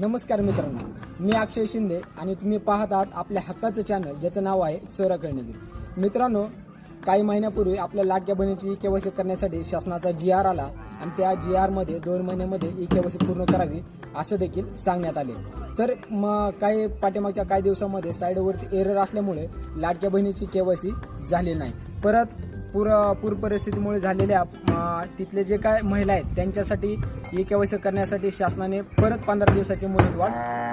नमस्कार मित्रांनो. मी अक्षय शिंदे आणि तुम्ही पाहत आहात आपल्या हक्काचं चॅनल ज्याचं नाव आहे चोरा करण्याची मित्रांनो काही महिन्यापूर्वी आपल्या लाडक्या बहिणीची ई केवायसी करण्यासाठी शासनाचा जी आर आला आणि त्या जी आरमध्ये दोन महिन्यामध्ये ई केवायसी पूर्ण करावी असं देखील सांगण्यात आले. तर मग काही पाठीमागच्या काही दिवसामध्ये साईडवरती एरर असल्यामुळे लाडक्या बहिणीची केवायसी झाली नाही. परत पूर पूर परिस्थितीमुळे झालेल्या तिथले जे काय महिला आहेत त्यांच्यासाठी एक केवायसी करण्यासाठी शासनाने परत पंधरा दिवसाची मुदतवाढ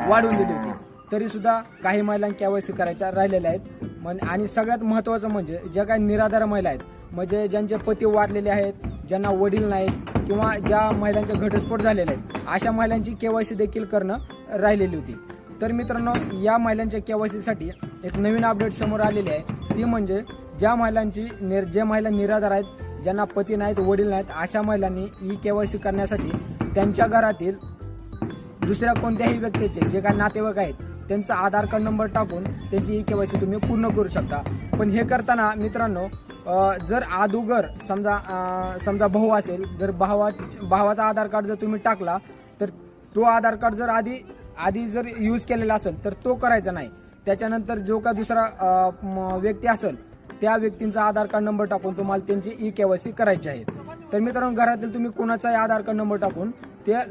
वाढवून दिली होती. तरी सुद्धा काही महिलांना केवायसी करायच्या राहिलेल्या आहेत. म्हण- आणि सगळ्यात महत्त्वाचं म्हणजे ज्या काही निराधार महिला आहेत म्हणजे ज्यांचे पती वारलेले आहेत ज्यांना वडील नाहीत किंवा ज्या महिलांचे घटस्फोट झालेले आहेत अशा महिलांची केवायसी देखील करणं राहिलेली होती. तर मित्रांनो या महिलांच्या केवायसीसाठी एक नवीन अपडेट समोर आलेली आहे. ती म्हणजे ज्या महिलांची निर ज्या महिला निराधार आहेत ज्यांना पती नाहीत वडील नाहीत अशा महिलांनी ई के वाय सी करण्यासाठी त्यांच्या घरातील दुसऱ्या कोणत्याही व्यक्तीचे जे काही नातेवाईक आहेत त्यांचा आधार कार्ड नंबर टाकून त्यांची ई के वाय सी तुम्ही पूर्ण करू शकता. पण हे करताना मित्रांनो जर अदोगर समजा समजा भाऊ असेल जर भावा भावाचा आधार कार्ड जर तुम्ही टाकला तर तो आधार कार्ड जर आधी आधी जर यूज केलेला असेल तर तो करायचा नाही. त्याच्यानंतर जो का दुसरा म, व्यक्ती असेल त्या व्यक्तींचा आधार कार्ड नंबर टाकून तुम्हाला त्यांची ई केवायसी करायची आहे. तर मित्रांनो घरातील तुम्ही कोणाचाही आधार कार्ड नंबर टाकून त्या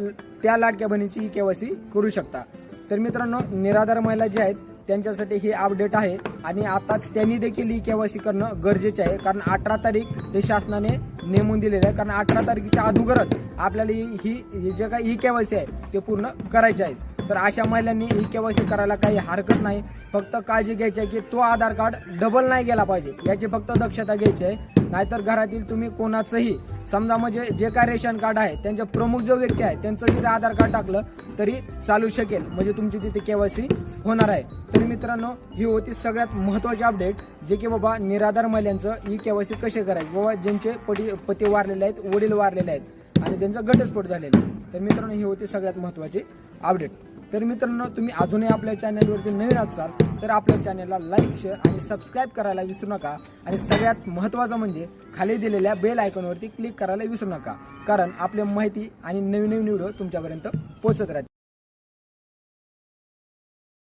त्या लाडक्या बहिणीची ई केवायसी करू शकता. तर मित्रांनो निराधार महिला जे आहेत त्यांच्यासाठी हे अपडेट आहे आणि आता त्यांनी देखील ई केवायसी करणं गरजेचे आहे. कारण अठरा तारीख हे शासनाने नेमून दिलेलं आहे. कारण अठरा तारखेच्या अगोदरच आपल्याला ही ही जे काही ई केवायसी आहे ते पूर्ण करायचे आहेत. तर अशा महिलांनी ई केवायसी करायला काही हरकत नाही. फक्त काळजी घ्यायची आहे की तो आधार कार्ड डबल नाही गेला पाहिजे. याची फक्त दक्षता घ्यायची आहे. नाहीतर घरातील तुम्ही कोणाचंही समजा म्हणजे जे काय रेशन कार्ड आहे त्यांचे प्रमुख जो व्यक्ती आहे त्यांचं जरी आधार कार्ड टाकलं तरी चालू शकेल. म्हणजे तुमची तिथे केवायसी होणार आहे. तरी मित्रांनो ही होती सगळ्यात महत्त्वाची अपडेट जे की बाबा निराधार महिलांचं ई केवायसी कसे करायचे? बाबा ज्यांचे पटी पती वारलेले आहेत वडील वारलेले आहेत आणि ज्यांचा घटस्फोट झालेला आहे. तर मित्रांनो ही होती सगळ्यात महत्त्वाची अपडेट तर मित्रांनो तुम्ही अजूनही आपल्या चॅनलवरती नवीन असाल तर आपल्या चॅनलला लाईक शेअर आणि सबस्क्राईब करायला विसरू नका. आणि सगळ्यात महत्त्वाचं म्हणजे खाली दिलेल्या बेल आयकॉनवरती क्लिक करायला विसरू नका. कारण आपली माहिती आणि नवीन नवीन व्हिडिओ तुमच्यापर्यंत पोहोचत राहतील.